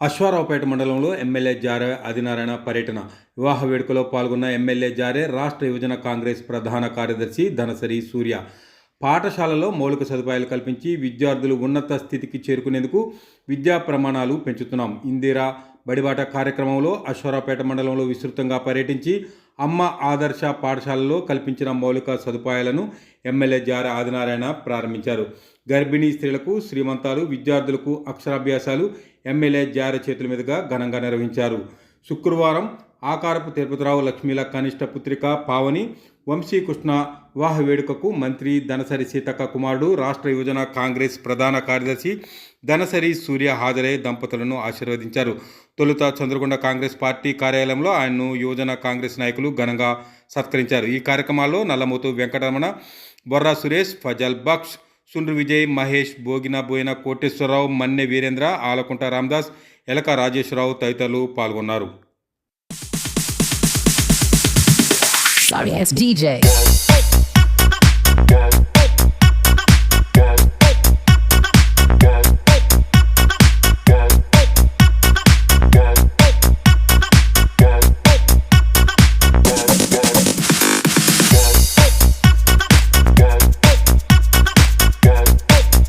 అశ్వారావుపేట మండలంలో ఎమ్మెల్యే జారే ఆదినారాయణ పర్యటన. వివాహ వేడుకలో పాల్గొన్న ఎమ్మెల్యే జారే రాష్ట్ర యువజన కాంగ్రెస్ ప్రధాన కార్యదర్శి ధనసరి సూర్య. పాఠశాలలో మౌలిక సదుపాయాలు కల్పించి విద్యార్థులు ఉన్నత స్థితికి చేరుకునేందుకు విద్యా ప్రమాణాలు పెంచుతున్నాం. ఇందిరా బడిబాట కార్యక్రమంలో అశ్వరాపేట మండలంలో విస్తృతంగా పర్యటించి అమ్మ ఆదర్శ పాఠశాలలో కల్పించిన మౌలిక సదుపాయాలను ఎమ్మెల్యే జార ఆదినారాయణ ప్రారంభించారు. గర్భిణీ స్త్రీలకు శ్రీమంతాలు విద్యార్థులకు అక్షరాభ్యాసాలు ఎమ్మెల్యే జార చేతుల మీదుగా ఘనంగా నిర్వహించారు. శుక్రవారం ఆకారపు తిరుపతిరావు లక్ష్మీల కనిష్ట పుత్రిక పావని వంశీకృష్ణ వివాహ వేడుకకు మంత్రి ధనసరి సీతక్క కుమారుడు రాష్ట్ర యువజన కాంగ్రెస్ ప్రధాన కార్యదర్శి ధనసరి సూర్య హాజరై దంపతులను ఆశీర్వదించారు. తొలుత చంద్రగొండ కాంగ్రెస్ పార్టీ కార్యాలయంలో ఆయన్ను యువజన కాంగ్రెస్ నాయకులు ఘనంగా సత్కరించారు. ఈ కార్యక్రమాల్లో నల్లమూతు వెంకటరమణ బొర్రా సురేష్ ఫజల్ బక్ష్ సుండ్రు విజయ్ మహేష్ బోగిన బోయిన కోటేశ్వరరావు మన్నె వీరేంద్ర ఆలకుంట రామదాస్ ఎలక రాజేశ్వరరావు తదితరులు పాల్గొన్నారు. Sorry, it's DJ.